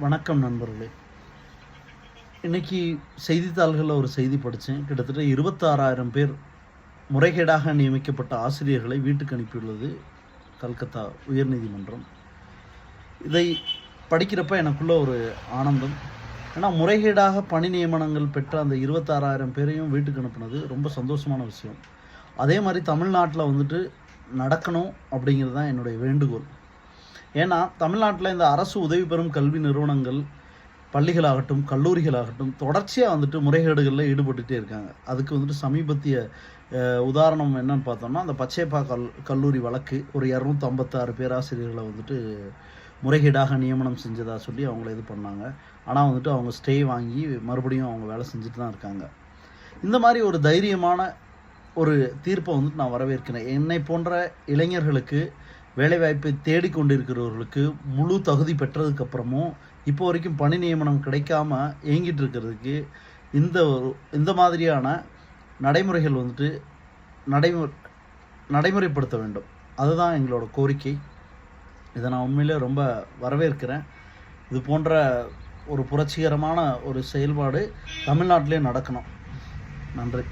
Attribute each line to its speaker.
Speaker 1: வணக்கம் நண்பர்களே. இன்னைக்கு செய்தித்தாள்களில் ஒரு செய்தி படித்தேன் கிட்டத்தட்ட இருபத்தாறாயிரம் பேர் முறைகேடாக நியமிக்கப்பட்ட ஆசிரியர்களை வீட்டுக்கு அனுப்பியுள்ளது கல்கத்தா உயர்நீதிமன்றம். இதை படிக்கிறப்ப எனக்குள்ள ஒரு ஆனந்தம். ஏன்னா முறைகேடாக பணி நியமனங்கள் பெற்ற அந்த இருபத்தாறாயிரம் பேரையும் வீட்டுக்கு அனுப்புனது ரொம்ப சந்தோஷமான விஷயம். அதே மாதிரி தமிழ்நாட்டில் வந்துட்டு நடக்கணும் அப்படிங்கிறது தான் என்னுடைய வேண்டுகோள். ஏன்னா தமிழ்நாட்டில் இந்த அரசு உதவி பெறும் கல்வி நிறுவனங்கள் பள்ளிகளாகட்டும் கல்லூரிகளாகட்டும் தொடர்ச்சியாக வந்துட்டு முறைகேடுகளில் ஈடுபட்டுகிட்டே இருக்காங்க. அதுக்கு வந்துட்டு சமீபத்திய உதாரணம் என்னன்னு பார்த்தோம்னா அந்த பச்சைப்பா கல் கல்லூரி வழக்கு ஒரு இரநூத்தம்பத்தாறு பேராசிரியர்களை வந்துட்டு முறைகேடாக நியமனம் செஞ்சதாக சொல்லி அவங்கள இது பண்ணாங்க. ஆனால் வந்துட்டு அவங்க ஸ்டே வாங்கி மறுபடியும் அவங்க வேலை செஞ்சுட்டு தான் இருக்காங்க. இந்த மாதிரி ஒரு தைரியமான ஒரு தீர்ப்பை வந்துட்டு நான் வரவேற்கிறேன். என்னை போன்ற இளைஞர்களுக்கு வேலைவாய்ப்பை தேடிக்கொண்டிருக்கிறவர்களுக்கு முழு தகுதி பெற்றதுக்கப்புறமும் இப்போ வரைக்கும் பணி நியமனம் கிடைக்காம ஏங்கிட்டு இருக்கிறதுக்கு இந்த ஒரு இந்த மாதிரியான நடைமுறைகள் வந்துட்டு நடைமுறை நடைமுறைப்படுத்த வேண்டும். அதுதான் எங்களோட கோரிக்கை. இதை நான் உண்மையிலே ரொம்ப வரவேற்கிறேன். இது போன்ற ஒரு புரட்சிகரமான ஒரு செயல்பாடு தமிழ்நாட்டிலே நடக்கணும். நன்றி.